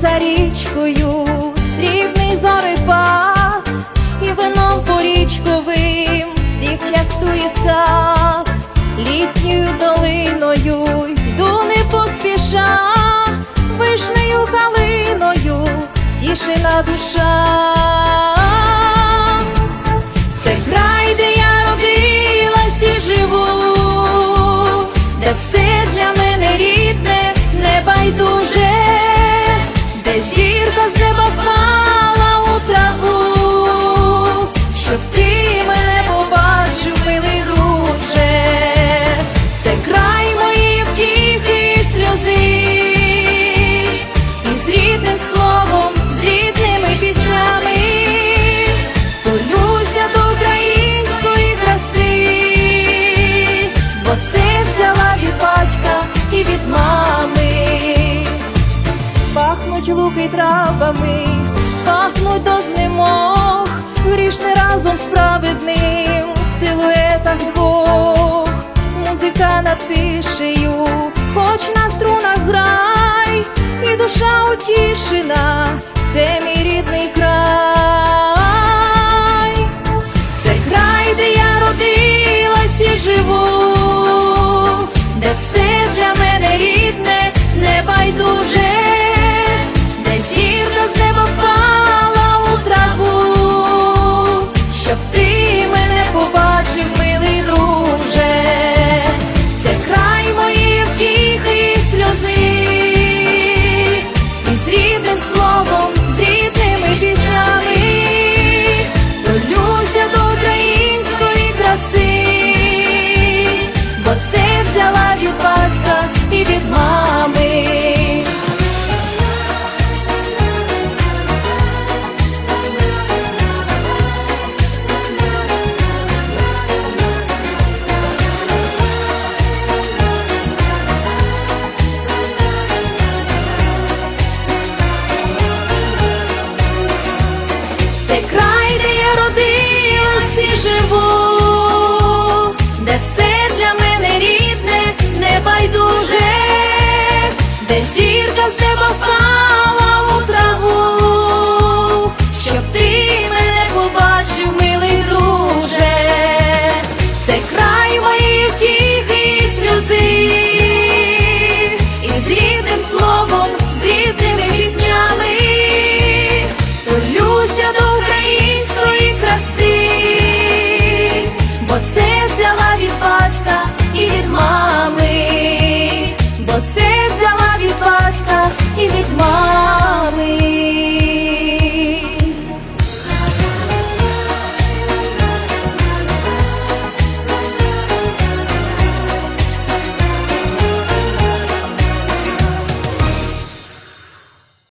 за річкою, срібний зорепад, і вином порічковим всіх частує сад, літньою долиною йду не поспіша, вишнею калиною, тішина душа. Луки травами, пахнуть до знемог, грішне разом справедним в силуетах двох, музика над тишею, хоч на струнах грай, і душа утішена, це Це край, де я родилась і живу, де все для мене рідне, небайдуже, де зірка з неба впала у траву, щоб ти мене.